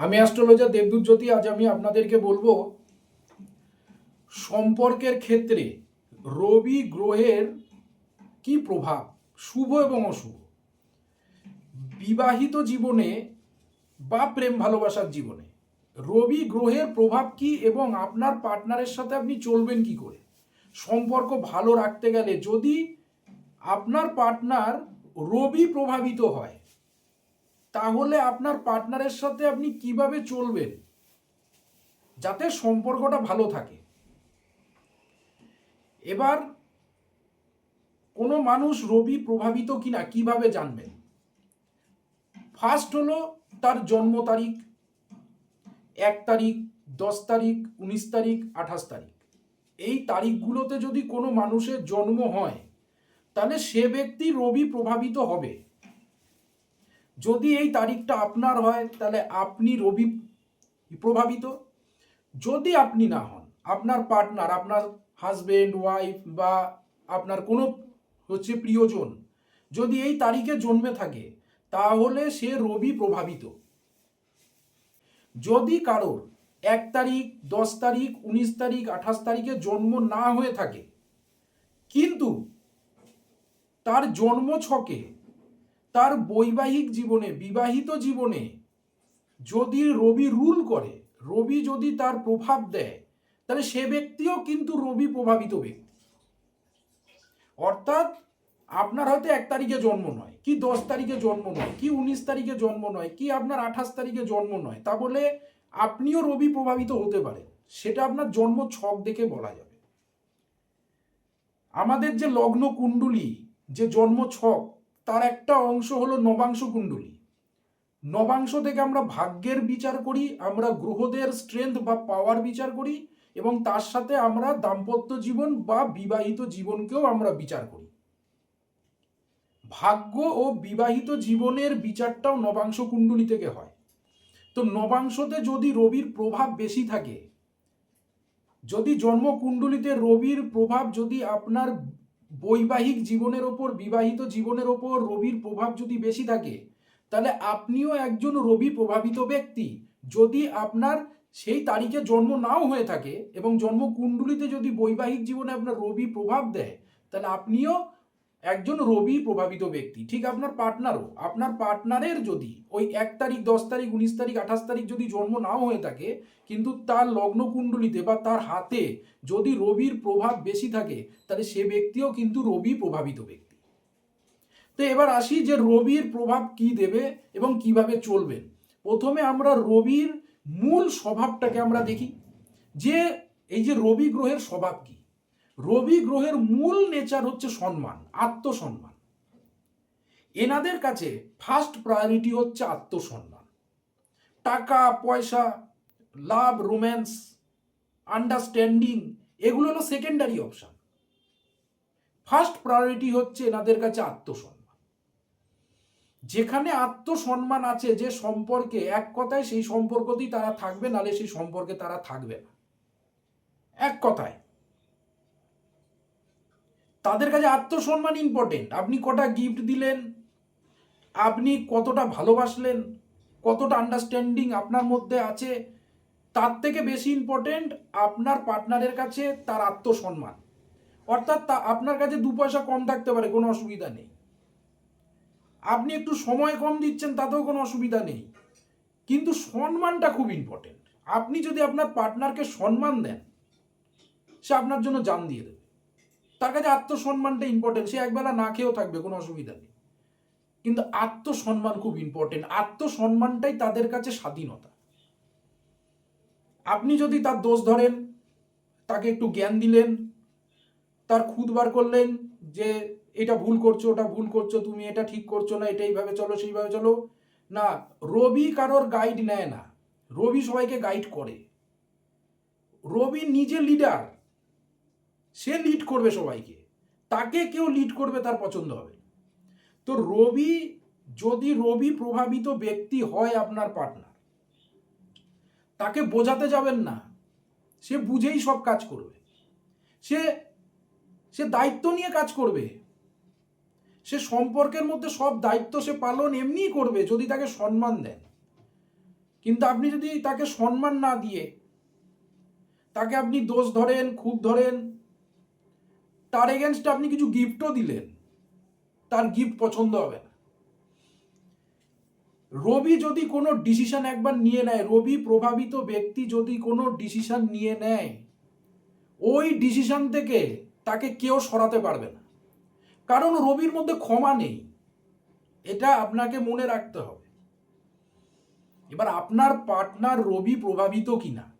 আমি অ্যাস্ট্রোলজার দেবদূত জ্যোতি, আজ আমি আপনাদেরকে বলব, সম্পর্কের ক্ষেত্রে রবি গ্রহের কি প্রভাব? শুভ এবং অশুভ। বিবাহিত জীবনে বা প্রেম ভালোবাসার জীবনে রবি গ্রহের প্রভাব কি এবং আপনার পার্টনারের সাথে আপনি চলবেন কি করে? সম্পর্ক ভালো রাখতে গেলে যদি আপনার পার্টনার রবি প্রভাবিত হয় তাহলে আপনার পার্টনারের সাথে আপনি কীভাবে চলবেন? যাতে সম্পর্কটা ভালো থাকে। এবার কোনো মানুষ রবি প্রভাবিত কিনা কীভাবে জানবেন? ফার্স্ট হলো তার জন্ম তারিখ, এক তারিখ, দশ তারিখ, উনিশ তারিখ, আঠাশ তারিখ। এই তারিখগুলোতে যদি কোনো মানুষের জন্ম হয়, তাহলে সে ব্যক্তি রবি প্রভাবিত হবে। যদি এই তারিখটা আপনার হয়, তাহলে আপনি রবি প্রভাবিত। যদি আপনি না হন, আপনার পার্টনার আপনার হাজবেন্ড ওয়াইফ বা আপনার কোনো হচ্ছে প্রিয়জন যদি এই তারিখে জন্মে থাকে, তাহলে সে রবি প্রভাবিত। যদি কারোর এক তারিখ, দশ তারিখ, উনিশ তারিখ, আঠাশ তারিখে জন্ম না হয়ে থাকে, কিন্তু তার জন্ম ছকে তার বৈবাহিক জীবনে, বিবাহিত জীবনে যদি রবি রুল করে, রবি যদি তার প্রভাব দেয়, তাহলে সে ব্যক্তিও কিন্তু রবি প্রভাবিত ব্যক্তি। অর্থাৎ আপনার হয়তো এক তারিখে জন্ম নয়, কি দশ তারিখে জন্ম নয়, কি উনিশ তারিখে জন্ম নয়, কি আপনার আঠাশ তারিখে জন্ম নয়, তা বলে আপনিও রবি প্রভাবিত হতে পারেন। সেটা আপনার জন্ম ছক দেখে বলা যাবে। আমাদের যে লগ্ন কুণ্ডলী, যে জন্ম ছক তার একটা অংশ হলো নবাংশ কুণ্ডলী। নবাংশ থেকে আমরা ভাগ্যের বিচার করি, আমরা গ্রহদের স্ট্রেংথ বা পাওয়ার বিচার করি এবং তার সাথে আমরা দাম্পত্য জীবন বা বিবাহিত জীবনকেও আমরা বিচার করি। ভাগ্য ও বিবাহিত জীবনের বিচারটাও নবাংশ কুণ্ডলী থেকে হয়। তো নবাংশতে যদি রবির প্রভাব বেশি থাকে, যদি জন্মকুণ্ডলিতে রবির প্রভাব যদি আপনার বৈবাহিক জীবনের ওপর, বিবাহিত জীবনের ওপর রবির প্রভাব যদি বেশি থাকে, তাহলে আপনিও একজন রবি প্রভাবিত ব্যক্তি। যদি আপনার সেই তারিখে জন্ম নাও হয়ে থাকে এবং জন্মকুণ্ডলিতে যদি বৈবাহিক জীবনে আপনার রবি প্রভাব দেয়, তাহলে আপনিও একজন রবি প্রভাবিত ব্যক্তি, ঠিক আপনার পার্টনারও আপনার পার্টনারের যদি ওই এক তারিখ, দশ তারিখ, উনিশ তারিখ, আঠাশ তারিখ যদি জন্ম নাও হয়ে থাকে, কিন্তু তার লগ্ন কুণ্ডলিতে বা তার হাতে যদি রবির প্রভাব বেশি থাকে, তাহলে সে ব্যক্তিও কিন্তু রবি প্রভাবিত ব্যক্তি। তো এবার আসি যে রবির প্রভাব কি দেবে এবং কীভাবে চলবেন প্রথমে আমরা রবির মূল স্বভাবটাকে আমরা দেখি। যে এই যে রবি গ্রহের স্বভাব কি রবি গ্রহের মূল নেচার হচ্ছে সম্মান, আত্মসম্মান। এনাদের কাছে ফার্স্ট প্রায়োরিটি হচ্ছে আত্মসম্মান। টাকা, পয়সা লাভ রোম্যান্স আন্ডারস্ট্যান্ডিং এগুলো হলো সেকেন্ডারি অপশান ফার্স্ট প্রায়োরিটি হচ্ছে এনাদের কাছে আত্মসম্মান। যেখানে আত্মসম্মান আছে, যে সম্পর্কে এক কথায় সেই সম্পর্কতেই তারা থাকবে নালে সেই সম্পর্কে তারা থাকবে না। এক কথায়। তাদের কাছে আত্মসম্মান ইম্পর্টেন্ট আপনি কটা গিফট দিলেন, আপনি কতটা ভালোবাসলেন, কতটা আন্ডারস্ট্যান্ডিং আপনার মধ্যে আছে, তার থেকে বেশি ইম্পর্টেন্ট আপনার পার্টনারের কাছে তার আত্মসম্মান। অর্থাৎ তা আপনার কাছে দু পয়সা কম থাকতে পারে, কোনো অসুবিধা নেই। আপনি একটু সময় কম দিচ্ছেন, তাতেও কোনো অসুবিধা নেই। কিন্তু সম্মানটা খুব ইম্পর্টেন্ট আপনি যদি আপনার পার্টনারকে সম্মান দেন, সে আপনার জন্য জান দিয়ে দেবে। তার কাছে আত্মসম্মানটা ইম্পর্টেন্ট সে একবেলা না খেয়েও থাকবে, কোনো অসুবিধা নেই। কিন্তু আত্মসম্মান খুব ইম্পর্টেন্ট আত্মসম্মানটাই তাদের কাছে স্বাধীনতা। আপনি যদি তার দোষ ধরেন, তাকে একটু জ্ঞান দিলেন, তার খুদ বার করলেন যে, এটা ভুল করছ, ওটা ভুল করছ, তুমি এটা ঠিক করছ না, এটা এইভাবে চলো, সেইভাবে চলো। না, রবি কারোর গাইড নেয় না। রবি সবাইকে গাইড করে। রবি নিজে লিডার সে লিড করবে সবাইকে। তাকে কেউ লিড করবে তার পছন্দ হবে। তো রবি, যদি রবি প্রভাবিত ব্যক্তি হয় আপনার পার্টনার তাকে বোঝাতে যাবেন না। সে বুঝেই সব কাজ করবে। সে সে দায়িত্ব নিয়ে কাজ করবে। সে সম্পর্কের মধ্যে সব দায়িত্ব সে পালন এমনিই করবে যদি তাকে সম্মান দেন। কিন্তু আপনি যদি তাকে সম্মান না দিয়ে, তাকে আপনি দোষ ধরেন খুব ধরেন তার এগেনস্টে আপনি কিছু গিফটও দিলেন। তার গিফট পছন্দ হবে না। রবি যদি কোনো ডিসিশন একবার নিয়ে নেয়, রবি প্রভাবিত ব্যক্তি যদি কোনো ডিসিশন নিয়ে নেয়, ওই ডিসিশন থেকে তাকে কেউ সরাতে পারবে না। কারণ রবির মধ্যে ক্ষমা নেই। এটা আপনাকে মনে রাখতে হবে। এবার আপনার পার্টনার রবি প্রভাবিত কিনা,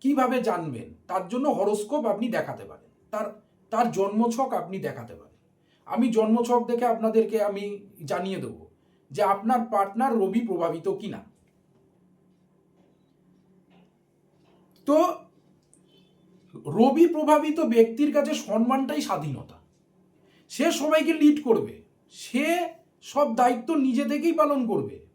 কীভাবে জানবেন, তার জন্য হরস্কোপ আপনি দেখাতে পারেন। তার তার জন্মছক আপনি দেখাতে পারেন। আমি জন্মছক দেখে আপনাদেরকে আমি জানিয়ে দেবো যে আপনার পার্টনার রবি প্রভাবিত কিনা। তো রবি প্রভাবিত ব্যক্তির কাছে সম্মানটাই স্বাধীনতা। সে সবাইকে লিড করবে। সে সব দায়িত্ব নিজে থেকেই পালন করবে।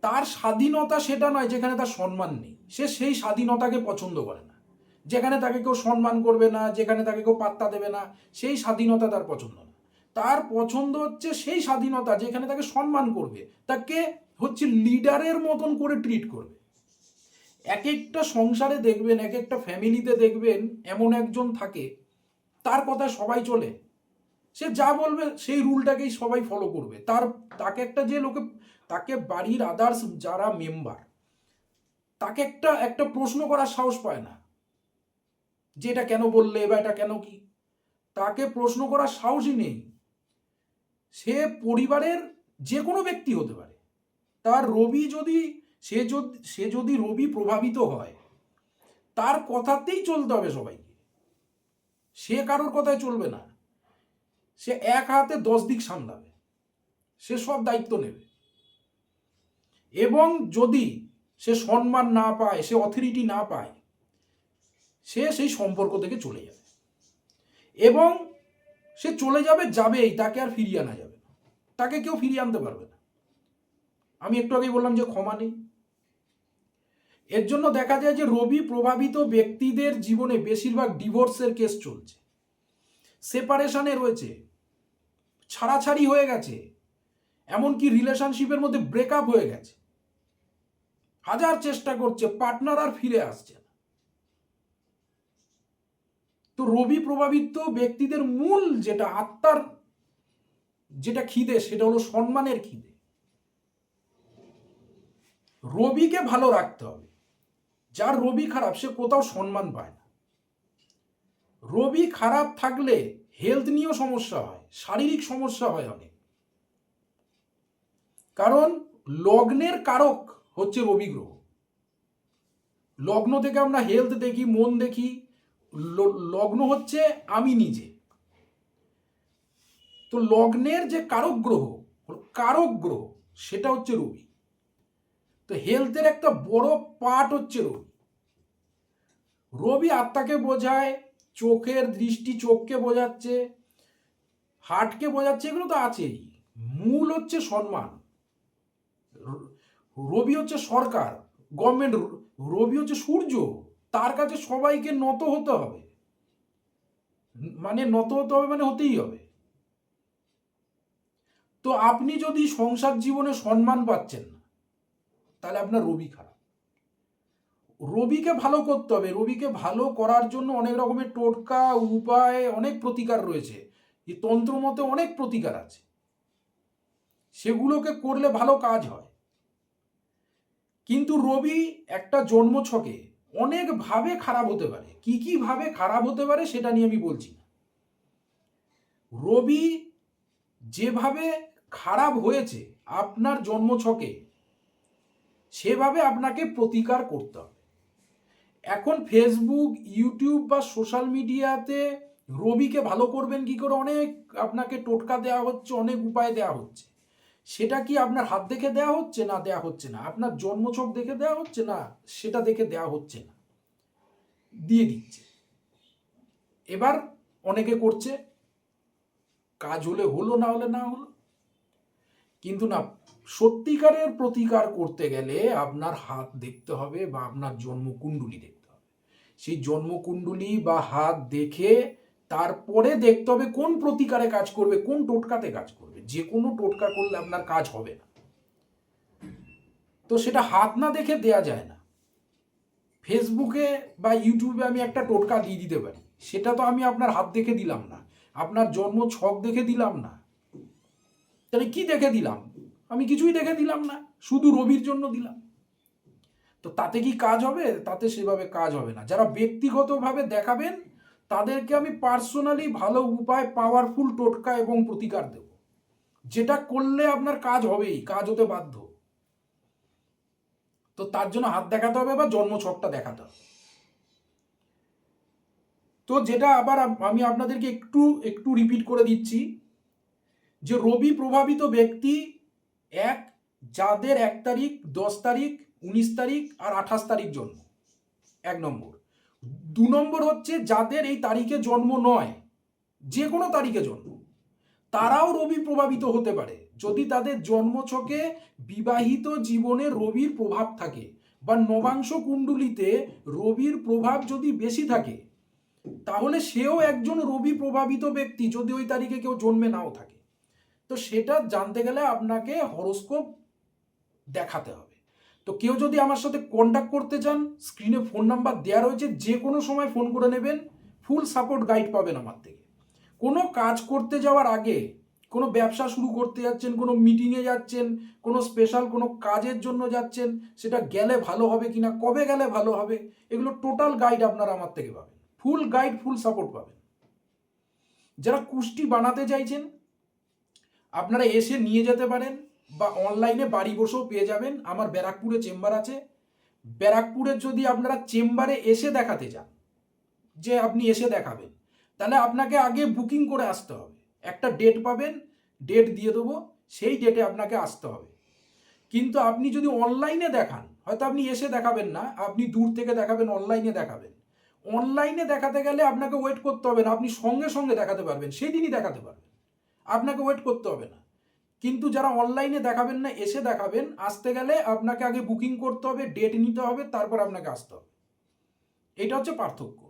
তার স্বাধীনতা সেটা নয় যেখানে তার সম্মান নেই। সে সেই স্বাধীনতাকে পছন্দ করে না। যেখানে তাকে কেউ সম্মান করবে না, যেখানে তাকে কেউ পাত্তা দেবে না, সেই স্বাধীনতা তার পছন্দ না। তার পছন্দ হচ্ছে সেই স্বাধীনতা যেখানে তাকে সম্মান করবে, তাকে হচ্ছে লিডারের মতন করে ট্রিট করবে। এক একটা সংসারে দেখবেন এক একটা ফ্যামিলিতে দেখবেন, এমন একজন থাকে, তার কথায় সবাই চলে। সে যা বলবে, সেই রুলটাকেই সবাই ফলো করবে। তার, তাকে একটা যে লোকে, তাকে বাড়ির আদার্স যারা মেম্বার তাকে একটা একটা প্রশ্ন করার সাহস পায় না। যে এটা কেন বললে বা এটা কেন কি? তাকে প্রশ্ন করার সাহসই নেই। সে পরিবারের যে কোনো ব্যক্তি হতে পারে। তার রবি যদি, সে যদি সে যদি রবি প্রভাবিত হয়, তার কথাতেই চলতে হবে সবাইকে। সে কারোর কথায় চলবে না। সে এক হাতে দশ দিক সামলাবে। সে সব দায়িত্ব নেবে। এবং যদি সে সম্মান না পায়, সে অথরিটি না পায় সে সেই সম্পর্ক থেকে চলে যাবে। এবং সে চলে যাবে, যাবেই, তাকে আর ফিরিয়ে আনা যাবে না। তাকে কেউ ফিরিয়ে আনতে পারবে না। আমি একটু আগেই বললাম যে ক্ষমা নেই। এর জন্য দেখা যায় যে রবি প্রভাবিত ব্যক্তিদের জীবনে বেশিরভাগ ডিভোর্সের কেস চলছে। সেপারেশনে রয়েছে, ছাড়াছাড়ি হয়ে গেছে, এমনকি রিলেশনশিপের মধ্যে ব্রেকআপ হয়ে গেছে। হাজার চেষ্টা করছে, পার্টনার আর ফিরে আসছে না তো রবি প্রভাবিত ব্যক্তিদের মূল যেটা আত্মার যেটা খিদে, সেটা হলো সম্মানের খিদে। রবিকে ভালো রাখতে হবে। যার রবি খারাপ, সে কোথাও সম্মান পায় না। রবি খারাপ থাকলে হেলথ নিয়েও সমস্যা হয়, শারীরিক সমস্যা হয় অনেক। কারণ লগ্নের কারক হচ্ছে রবি গ্রহ। লগ্ন থেকে আমরা হেলথ দেখি, মন দেখি লগ্ন হচ্ছে আমি নিজে। তো লগ্নের যে কারক গ্রহ কারক গ্রহ সেটা হচ্ছে রবি। তো হেলথের একটা বড় পার্ট হচ্ছে রবি। রবি আত্মাকে বোঝায়, চোখের দৃষ্টি চোখকে বোঝাচ্ছে, হার্টকে বোঝাচ্ছে, এগুলো তো আছেই। মূল হচ্ছে সম্মান। রবি হচ্ছে সরকার গভর্নমেন্ট রবি হচ্ছে সূর্য। তার কাছে সবাইকে নত হতে হবে। মানে নত হতে হবে মানে হতেই হবে। তো আপনি যদি সংসার জীবনে সম্মান পাচ্ছেন না, তাহলে আপনার রবি খারাপ। রবিকে ভালো করতে হবে। রবিকে ভালো করার জন্য অনেক রকমের টোটকা, উপায়, অনেক প্রতিকার রয়েছে। এই তন্ত্র মতে অনেক প্রতিকার আছে। সেগুলোকে করলে ভালো কাজ হয়। কিন্তু রবি একটা জন্মছকে অনেকভাবে খারাপ হতে পারে। কি কি ভাবে খারাপ হতে পারে সেটা নিয়ে আমি বলছি না। রবি যেভাবে খারাপ হয়েছে আপনার জন্মছকে, সেভাবে আপনাকে প্রতিকার করতে হবে। এখন ফেসবুক ইউটিউব বা সোশ্যাল মিডিয়াতে রবিকে ভালো করবেন কি করে? অনেক আপনাকে টোটকা দেওয়া হচ্ছে, অনেক উপায় দেওয়া হচ্ছে। সেটা কি আপনার হাত দেখে দেওয়া হচ্ছে না দেওয়া হচ্ছে না? আপনার জন্মছক দেখে দেওয়া হচ্ছে না, সেটা দেখে দেওয়া হচ্ছে না? দিয়ে দিচ্ছে। এবার অনেকে করছে, কাজ হলে হলো, না হলে না হলো। কিন্তু না, সত্যিকারের প্রতিকার করতে গেলে আপনার হাত দেখতে হবে বা আপনার জন্মকুণ্ডলী দেখতে হবে। সেই জন্মকুণ্ডলী বা হাত দেখে তারপরে দেখতে হবে কোন প্রতিকারে কাজ করবে, কোন টোটকাতে কাজ করবে। যে কোনো টোটকা করলে আপনার কাজ হবে না। তো সেটা হাত না দেখে দেয়া যায় না। ফেসবুকে বা ইউটিউবে আমি একটা টোটকা দিয়ে দিতে পারি। সেটা তো আমি আপনার হাত দেখে দিলাম না। আপনার জন্ম ছক দেখে দিলাম না। তাহলে কি দেখে দিলাম? আমি কিছুই দেখে দিলাম না। শুধু রবির জন্য দিলাম। তো তাতে কি কাজ হবে? তাতে সেভাবে কাজ হবে না। যারা ব্যক্তিগতভাবে দেখাবেন তাদেরকে আমি পার্সোনালি ভালো উপায় পাওয়ারফুল টোটকা এবং প্রতিকার দেব। যেটা করলে আপনার কাজ হবেই, কাজ হতে বাধ্য। তো তার জন্য হাত দেখাতে হবে বা জন্ম ছকটা দেখাতে হবে। তো যেটা আবার আমি আপনাদেরকে একটু একটু রিপিট করে দিচ্ছি। যে রবি প্রভাবিত ব্যক্তি, এক, যাদের এক তারিখ, দশ তারিখ, উনিশ তারিখ আর আঠাশ তারিখ জন্ম। এক নম্বর। দু নম্বর হচ্ছে যাদের এই তারিখে জন্ম নয়, যে কোনো তারিখে জন্ম। তারাও রবি প্রভাবিত হতে পারে। যদি তাদের জন্মছকে বিবাহিত জীবনে রবির প্রভাব থাকে বা নবাংশ কুণ্ডলিতে রবির প্রভাব যদি বেশি থাকে, তাহলে সেও একজন রবি প্রভাবিত ব্যক্তি যদি ওই তারিখে কেউ জন্মে নাও থাকে। তো সেটা জানতে গেলে আপনাকে হরোস্কোপ দেখাতে হবে। তো কেউ যদি আমার সাথে কন্ট্যাক্ট করতে চান স্ক্রিনে ফোন নাম্বার দেওয়া রয়েছে, যে কোনো সময় ফোন করে নেবেন ফুল সাপোর্ট গাইড পাবেন আমার থেকে। কোনো কাজ করতে যাওয়ার আগে, কোনো ব্যবসা শুরু করতে যাচ্ছেন, কোনো মিটিংয়ে যাচ্ছেন, কোনো স্পেশাল কোনো কাজের জন্য যাচ্ছেন, সেটা গেলে ভালো হবে কি না কবে গেলে ভালো হবে, এগুলো টোটাল গাইড আপনারা আমার থেকে পাবেন। ফুল গাইড ফুল সাপোর্ট পাবেন। যারা কুষ্টি বানাতে চাইছেন, আপনারা এসে নিয়ে যেতে পারেন। বা অনলাইনে বাড়ি বসেও পেয়ে যাবেন। আমার ব্যারাকপুরে চেম্বার আছে। ব্যারাকপুরে যদি আপনারা চেম্বারে এসে দেখাতে চান, যে আপনি এসে দেখাবেন, তাহলে আপনাকে আগে বুকিং করে আসতে হবে। একটা ডেট পাবেন ডেট দিয়ে দেবো, সেই ডেটে আপনাকে আসতে হবে। কিন্তু আপনি যদি অনলাইনে দেখান, হয়তো আপনি এসে দেখাবেন না, আপনি দূর থেকে দেখাবেন অনলাইনে দেখাবেন। অনলাইনে দেখাতে গেলে আপনাকে ওয়েট করতে হবে না, আপনি সঙ্গে সঙ্গে দেখাতে পারবেন সেই দিনই দেখাতে পারবেন। আপনাকে ওয়েট করতে হবে না। কিন্তু যারা অনলাইনে দেখাবেন না, এসে দেখাবেন। আসতে গেলে আপনাকে আগে বুকিং করতে হবে ডেট নিতে হবে, তারপর আপনাকে আসতে হবে। এটা হচ্ছে পার্থক্য।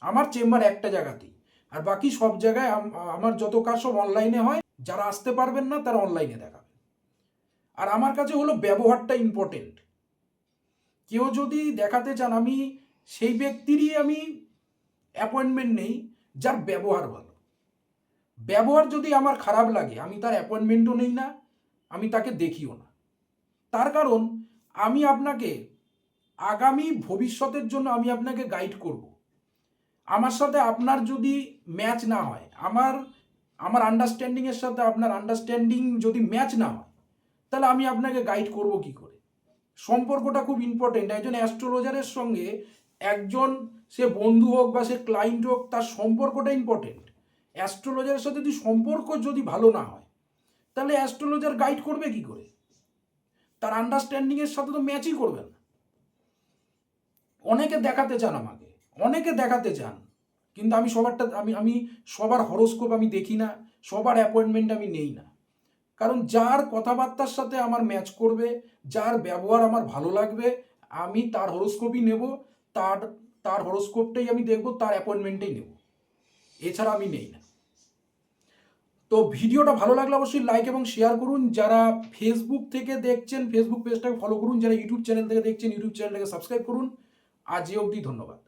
আমার চেম্বার একটা জায়গাতেই। আর বাকি সব জায়গায় আমার যত কাজ সব অনলাইনে হয়। যারা আসতে পারবেন না, তারা অনলাইনে দেখাবেন। আর আমার কাছে হলো ব্যবহারটা ইম্পর্টেন্ট কেউ যদি দেখাতে চান, আমি সেই ব্যক্তিরই আমি অ্যাপয়েন্টমেন্ট নেই, যার ব্যবহার ভালো। ব্যবহার যদি আমার খারাপ লাগে, আমি তার অ্যাপয়েন্টমেন্টও নেই না, আমি তাকে দেখিও না। তার কারণ, আমি আপনাকে আগামী ভবিষ্যতের জন্য আমি আপনাকে গাইড করব। আমার সাথে আপনার যদি ম্যাচ না হয়, আমার আমার আন্ডারস্ট্যান্ডিংয়ের সাথে আপনার আন্ডারস্ট্যান্ডিং যদি ম্যাচ না হয়, তাহলে আমি আপনাকে গাইড করব কি করে? সম্পর্কটা খুব ইম্পর্টেন্ট একজন অ্যাস্ট্রোলজারের সঙ্গে একজন সে বন্ধু হোক বা সে ক্লায়েন্ট হোক, তার সম্পর্কটা ইম্পর্টেন্ট অ্যাস্ট্রোলজারের সাথে যদি সম্পর্ক যদি ভালো না হয়, তাহলে অ্যাস্ট্রোলজার গাইড করবে কি করে? তার আন্ডারস্ট্যান্ডিংয়ের সাথে তো ম্যাচই করবে না। অনেকে দেখাতে চান আমাকে, অনেকে দেখাতে চান, কিন্তু আমি সবারটা, আমি আমি সবার হরস্কোপ আমি দেখি না, সবার অ্যাপয়েন্টমেন্ট আমি নেই না। কারণ যার কথাবার্তার সাথে আমার ম্যাচ করবে, যার ব্যবহার আমার ভালো লাগবে, আমি তার হরস্কোপই নেব, তার তার হরস্কোপটাই আমি দেখব, তার অ্যাপয়েন্টমেন্টেই নেব। এছাড়া আমি নেই না। তো ভিডিওটা ভালো লাগলে অবশ্যই লাইক এবং শেয়ার করুন। যারা ফেসবুক থেকে দেখছেন ফেসবুক পেজটাকে ফলো করুন। যারা ইউটিউব চ্যানেল থেকে দেখছেন ইউটিউব চ্যানেলটাকে সাবস্ক্রাইব করুন। আজ অবধি ধন্যবাদ।